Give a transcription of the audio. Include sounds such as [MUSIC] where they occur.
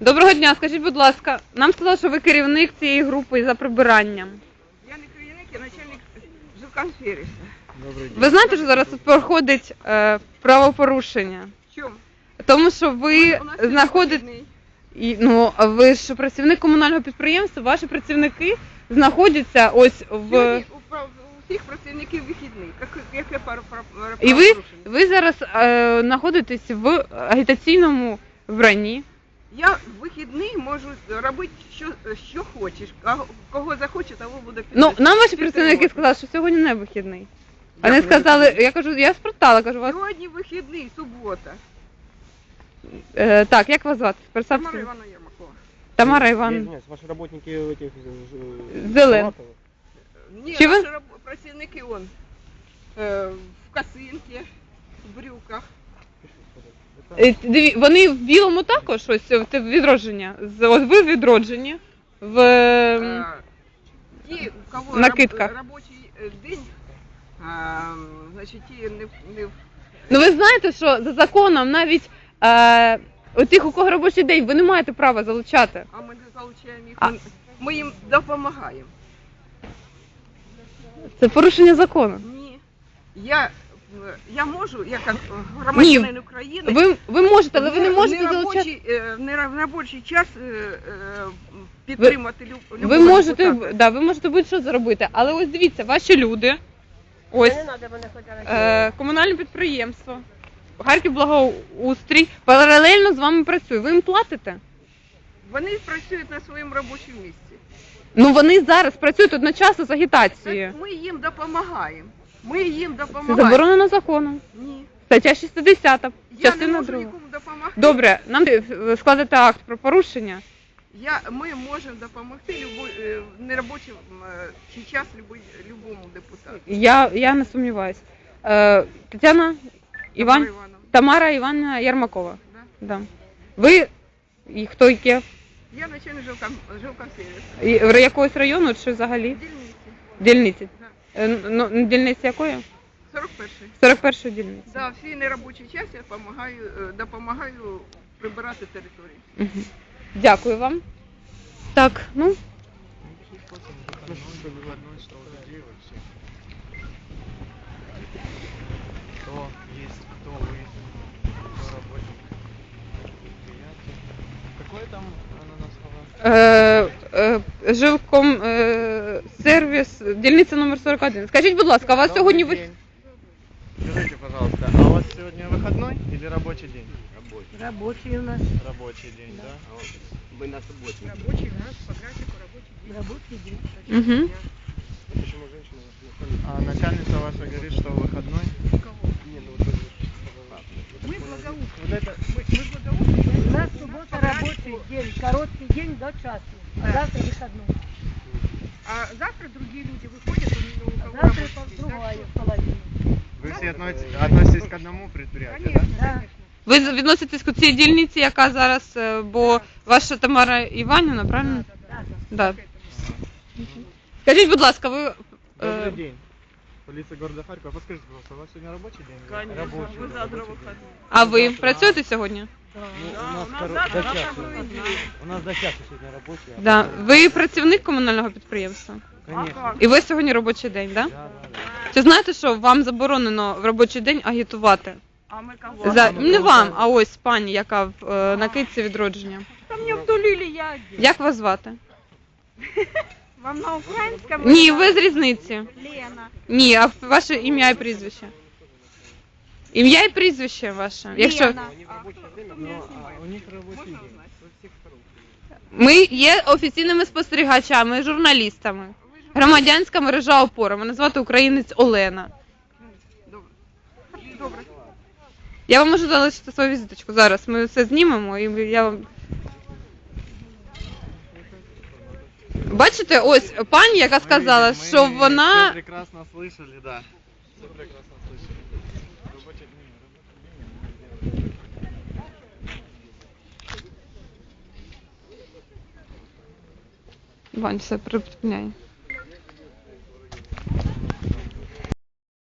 Доброго дня, скажіть, будь ласка, нам сказали, що ви керівник цієї групи за прибиранням. Я не керівник, я начальник жилконференції. Добрый день. Ви знаєте, що зараз тут проходить е, правопорушення? В чому? Тому що ви знаходите. І, ну, а ви ж працівник комунального підприємства, ваші працівники знаходяться ось в. Сьогодні у, прав- у всіх працівників вихідний. Як, яке пар, пар, пар, І ви, ви зараз е, знаходитесь в агітаційному вбранні. Я в вихідний можу робити, що, що хочеш. Кого, кого захочу, того буде Ну, нам ваші представники сказали, що сьогодні не вихідний. Вони сказали, вихідний? я кажу, я спитала, кажу, вас. Сьогодні вихідний, субота. Е, так, як вас звати? Тамара Представте. Івановна Єрмакова. Тамара Іван. извиняюсь, ваши работники этих э, Зелен. Ні, Чи ви- наші раб- працівники он е, в косинці, в брюках. Е, диві- Вони в білому також ось в відродження. З от ви в відродженні. В ем, Ті, у кого раб- робочий е, день, а, значить, ті не, в- не в- ну ви знаєте, що за законом навіть е, у тих, у кого робочий день, ви не маєте права залучати. а ми не залучаємо їх. А- Ми, їм допомагаємо. Це порушення закону. Ні. Я, я можу, як е, громадянин України, Ви, ви можете, але ви не в можете залучати. неробочий, е, в робочий час е, е, підтримати люб, Ви любого можете, депутата. да, ви можете будь-що зробити, але ось дивіться, ваші люди, ось е, комунальне підприємство, Харків благоустрій, паралельно з вами працює. Ви їм платите? Вони працюють на своєму робочому місці. Ну вони зараз працюють одночасно з агітацією. Ми їм допомагаємо. Ми їм Це допомагаємо. заборонено законом. Ні. Стаття 60, Я не частина можу нікому допомогти. Добре, нам е, складете акт про порушення. Я, ми можемо допомогти любой, е, в е, чи час любой, любому депутату. Я, я не сумніваюся. Е, Тетяна Іван, Тамара Івановна, Тамара Іванна Ярмакова. да? Да. Ви і хто яке? Я начальник жилком. І- Якогось району чи взагалі? Дільниці. Дільниці. Е, Ну, дільниці якої? 41-й. 41 дільниці. Да, всі неробочий час я допомагаю, е, допомагаю прибирати територію. Мгм. Дякую вам. Так, ну, Кто есть, кто выяснен, кто работник предприятия. Какой там е, жилком е, сервіс, дільниця номер 41. Скажіть, будь ласка, а у вас Добрый сьогодні ви... день. Скажите, пожалуйста, а у вас сегодня выходной или рабочий день? Рабочий. Рабочий у нас. Рабочий день, да? Мы на субботник. Рабочий у нас по графіку робочий день. Рабочий день. Угу. Почему женщина А начальница ваша говорит, что выходной? Мы благоустройство. Вот это... Мы, мы благоустройство. У нас суббота рабочий день, короткий день до часу. А Да. завтра выходной. А завтра другие люди выходят, у, у А кого завтра рабочий день. другая Так половина. Вы все относитесь, относитесь к одному что, предприятию, Конечно, Да. конечно. Ви відноситесь до цієї дільниці, яка зараз, е, бо ваша Тамара Іванівна, правильно? Да. Да. Скажіть, будь ласка, ви. да? Добрый е, день. Полиция города Харькова. Подскажите, пожалуйста, у вас сегодня рабочий день? Конечно, рабочий, мы да, завтра рабочий день. выходные. А ви Завтра- працюєте сьогодні? Ну, Да, у нас, у нас коро- завтра до часу. выходной день. У нас до часу сегодня рабочий. а Да. потом- Ви працівник комунального підприємства? Конечно. І ви сьогодні робочий день, так? Да? Да, да, да. Чи знаєте, що вам заборонено в робочий день агітувати? А мы кого? За ну, не ну, вам, так. а ось пані, яка в е, на китці відродження. Там не втулили я один. Як вас звати? [LAUGHS] Вам на украинском? Ні, ви з різниці. Лена. Ні, а ваше ім'я і прізвище. Ім'я і прізвище ваше. Якщо Лена. Время, но у них рабочий день. Ми є офіційними спостерігачами, журналістами. Громадянська мережа опора. Мене звати українець Олена. Добре. Я вам можу залишити свою візиточку зараз. Ми все знімемо і я вам. Бачите, ось пані, яка Мы сказала, видим, мы що все вона прекрасно слышали, да. Все прекрасно слышали. Рабочий день, рабочий день. Вань, все припиняй.